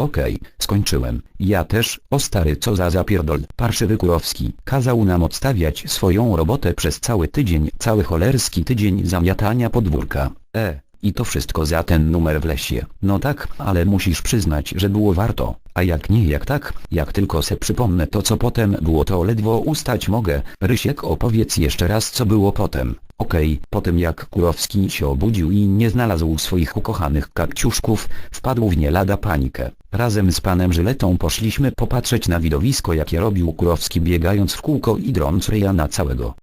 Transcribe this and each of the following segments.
Okej, skończyłem. Ja też, o stary co za zapierdol. Parszywy Kurowski kazał nam odstawiać swoją robotę przez cały tydzień, cały cholerski tydzień zamiatania podwórka. E, i to wszystko za ten numer w lesie. No tak, ale musisz przyznać, że było warto. A jak nie jak tak, jak tylko se przypomnę to co potem było to ledwo ustać mogę. Rysiek opowiedz jeszcze raz co było potem. Okej, potem jak Kurowski się obudził i nie znalazł swoich ukochanych kapciuszków, wpadł w nie lada panikę. Razem z panem Żyletą poszliśmy popatrzeć na widowisko jakie robił Kurowski biegając w kółko i drąc ryja na całego.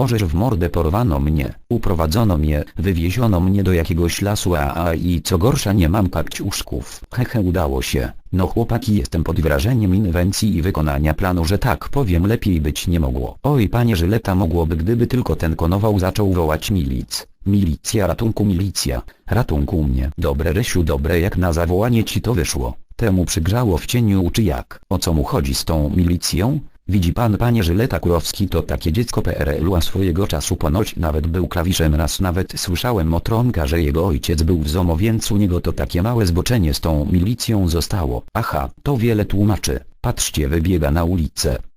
Orzesz w mordę porwano mnie, uprowadzono mnie, wywieziono mnie do jakiegoś lasu a, a i co gorsza nie mam kapciuszków. Hehe udało się. No chłopaki jestem pod wrażeniem inwencji i wykonania planu że tak powiem lepiej być nie mogło. Oj panie Żyleta mogłoby gdyby tylko ten konował zaczął wołać milic. Milicja ratunku milicja, ratunku mnie. Dobre Rysiu dobre jak na zawołanie ci to wyszło. Temu przygrzało w cieniu czy jak? O co mu chodzi z tą milicją? Widzi pan panie Żyleta Kurowski to takie dziecko PRL-u a swojego czasu ponoć nawet był klawiszem raz nawet słyszałem o Tronka że jego ojciec był w ZOMO więc u niego to takie małe zboczenie z tą milicją zostało. Aha, to wiele tłumaczy. Patrzcie wybiega na ulicę.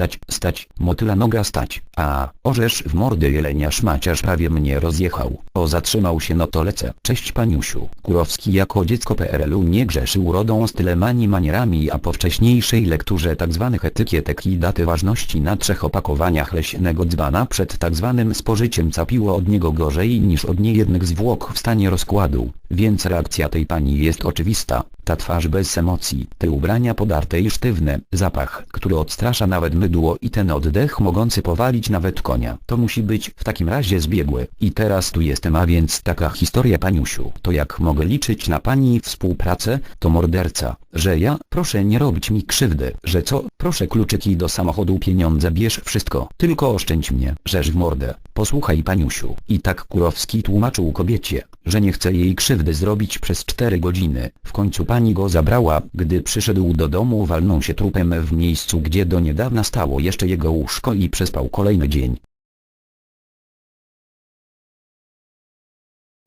Stać, stać, motyla noga stać. A, orzesz w mordę jelenia szmaciarz prawie mnie rozjechał. O zatrzymał się no to lecę. Cześć paniusiu. Kurowski jako dziecko PRL-u nie grzeszy urodą stylem ani manierami a po wcześniejszej lekturze tzw. etykietek i daty ważności na trzech opakowaniach leśnego dzbana przed tzw. spożyciem capiło od niego gorzej niż od niejednych zwłok w stanie rozkładu. Więc reakcja tej pani jest oczywista. Ta twarz bez emocji, te ubrania podarte i sztywne, zapach, który odstrasza nawet mydło i ten oddech mogący powalić nawet konia. To musi być w takim razie zbiegłe. I teraz tu jestem a więc taka historia paniusiu. To jak mogę liczyć na pani współpracę, to morderca, że ja, proszę nie robić mi krzywdy, że co, proszę kluczyki do samochodu pieniądze bierz wszystko, tylko oszczędź mnie, rzeź w mordę. Posłuchaj paniusiu. I tak Kurowski tłumaczył kobiecie, że nie chce jej krzywdy zrobić przez cztery godziny. W końcu pani go zabrała, gdy przyszedł do domu walnął się trupem w miejscu gdzie do niedawna stało jeszcze jego łóżko i przespał kolejny dzień.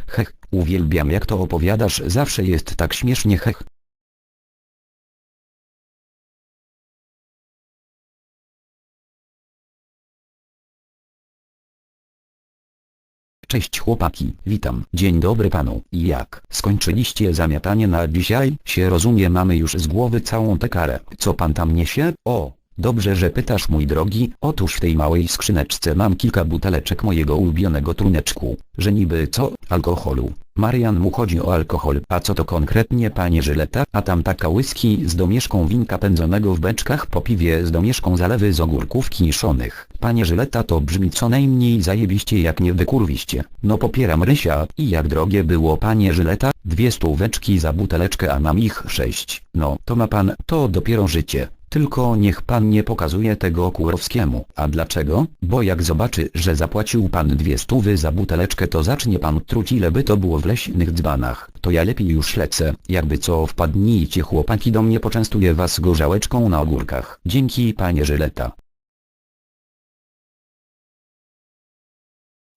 Hech, uwielbiam jak to opowiadasz zawsze jest tak śmiesznie hech. Cześć chłopaki, witam. Dzień dobry panu. I jak? Skończyliście zamiatanie na dzisiaj? Się rozumie mamy już z głowy całą tę karę. Co pan tam niesie? O, dobrze że pytasz mój drogi. Otóż w tej małej skrzyneczce mam kilka buteleczek mojego ulubionego truneczku. Że niby co? Alkoholu. Marian mu chodzi o alkohol. A co to konkretnie panie Żyleta? A tam taka whisky z domieszką winka pędzonego w beczkach po piwie z domieszką zalewy z ogórków kiszonych. Panie Żyleta to brzmi co najmniej zajebiście jak nie wykurwiście. No popieram Rysia. I jak drogie było panie Żyleta? Dwie stóweczki za buteleczkę a mam ich sześć. No to ma pan, to dopiero życie. Tylko niech pan nie pokazuje tego Kurowskiemu. A dlaczego? Bo jak zobaczy, że zapłacił pan dwie stówy za buteleczkę to zacznie pan truć ile by to było w leśnych dzbanach. To ja lepiej już lecę. Jakby co wpadnijcie chłopaki do mnie poczęstuję was gorzałeczką na ogórkach. Dzięki panie Żyleta.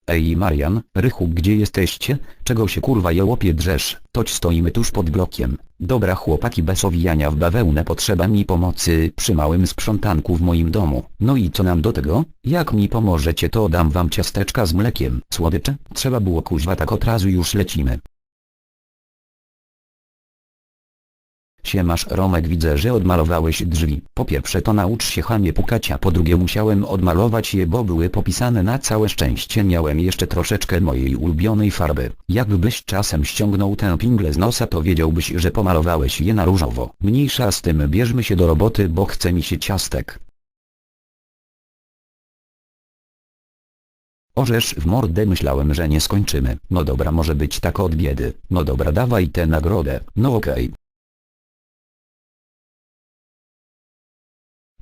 Ej Marian, Rychu gdzie jesteście? Czego się kurwa jełopie drzesz? Toć stoimy tuż pod blokiem. Dobra chłopaki bez owijania w bawełnę potrzeba mi pomocy przy małym sprzątanku w moim domu. No i co nam do tego? Jak mi pomożecie to dam wam ciasteczka z mlekiem. Słodycze? Trzeba było kuźwa tak od razu już lecimy. Siemasz Romek widzę że odmalowałeś drzwi. Po pierwsze to naucz się chamie pukać a po drugie musiałem odmalować je bo były popisane na całe szczęście miałem jeszcze troszeczkę mojej ulubionej farby. Jakbyś czasem ściągnął tę pinglę z nosa to wiedziałbyś że pomalowałeś je na różowo. Mniejsza z tym bierzmy się do roboty bo chce mi się ciastek. Orzesz w mordę myślałem że nie skończymy. No dobra może być tak od biedy. No dobra dawaj tę nagrodę. No okej.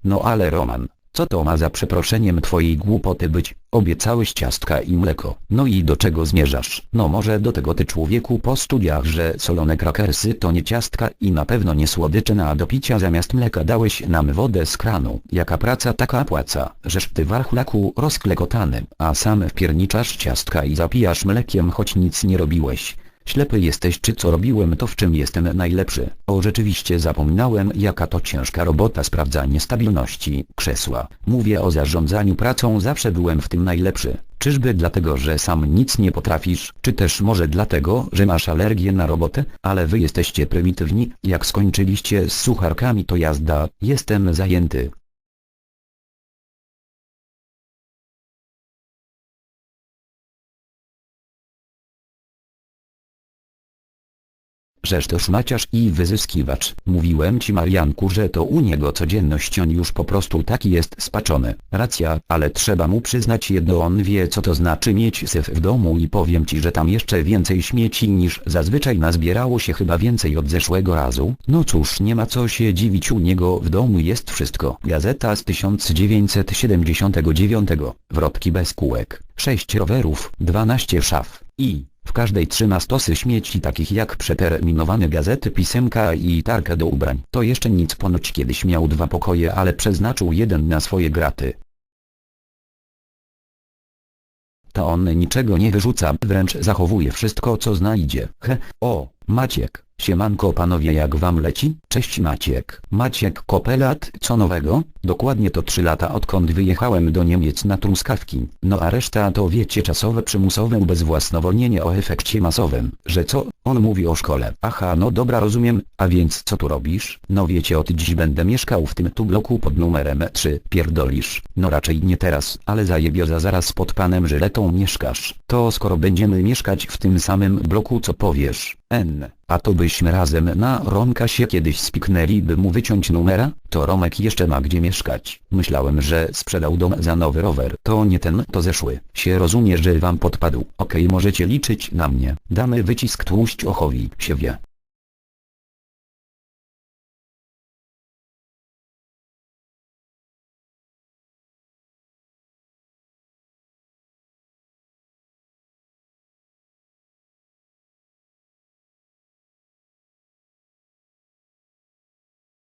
No ale Roman, Co to ma za przeproszeniem twojej głupoty być? Obiecałeś ciastka i mleko. No i do czego zmierzasz? No może do tego ty człowieku po studiach, że solone krakersy to nie ciastka i na pewno nie słodycze na do picia zamiast mleka dałeś nam wodę z kranu. Jaka praca taka płaca, żeż ty warchlaku rozklekotany, a sam wpierniczasz ciastka i zapijasz mlekiem choć nic nie robiłeś. Ślepy jesteś czy co robiłem to w czym jestem najlepszy. O rzeczywiście zapominałem jaka to ciężka robota sprawdzanie stabilności krzesła. Mówię o zarządzaniu pracą zawsze byłem w tym najlepszy. Czyżby dlatego, że sam nic nie potrafisz, czy też może dlatego, że masz alergię na robotę, ale wy jesteście prymitywni, jak skończyliście z sucharkami to jazda, jestem zajęty. Żeż to szmaciarz i wyzyskiwacz. Mówiłem ci Marianku, że to u niego codzienność on już po prostu taki jest spaczony. Racja, ale trzeba mu przyznać jedno on wie co to znaczy mieć syf w domu i powiem ci, że tam jeszcze więcej śmieci niż zazwyczaj nazbierało się chyba więcej od zeszłego razu. No cóż, nie ma co się dziwić u niego w domu jest wszystko. Gazeta z 1979. Wrotki bez kółek, 6 rowerów, 12 szaf i w każdej trzyma stosy śmieci takich jak przeterminowane gazety pisemka i tarkę do ubrań. To jeszcze nic ponoć kiedyś miał dwa pokoje ale przeznaczył jeden na swoje graty. To on niczego nie wyrzuca, wręcz zachowuje wszystko co znajdzie. He, o, Maciek, siemanko panowie jak wam leci? Cześć Maciek. Maciek Kopelat, co nowego? Dokładnie to 3 lata odkąd wyjechałem do Niemiec na truskawki. No a reszta to wiecie czasowe przymusowe ubezwłasnowolnienie o efekcie masowym. Że co? On mówi o szkole. Aha no dobra rozumiem, a więc co tu robisz? No wiecie od dziś będę mieszkał w tym tu bloku pod numerem 3. Pierdolisz. No raczej nie teraz, ale zajebioza zaraz pod panem Żyletą mieszkasz. To skoro będziemy mieszkać w tym samym bloku co powiesz? N. A to byśmy razem na Romka się kiedyś spiknęli by mu wyciąć numera? To Romek jeszcze ma gdzie mieszkać. Myślałem, że sprzedał dom za nowy rower. To nie ten, to zeszły. Się rozumie, że wam podpadł. Okej możecie liczyć na mnie. Damy wycisk tłuść ochowi, się wie.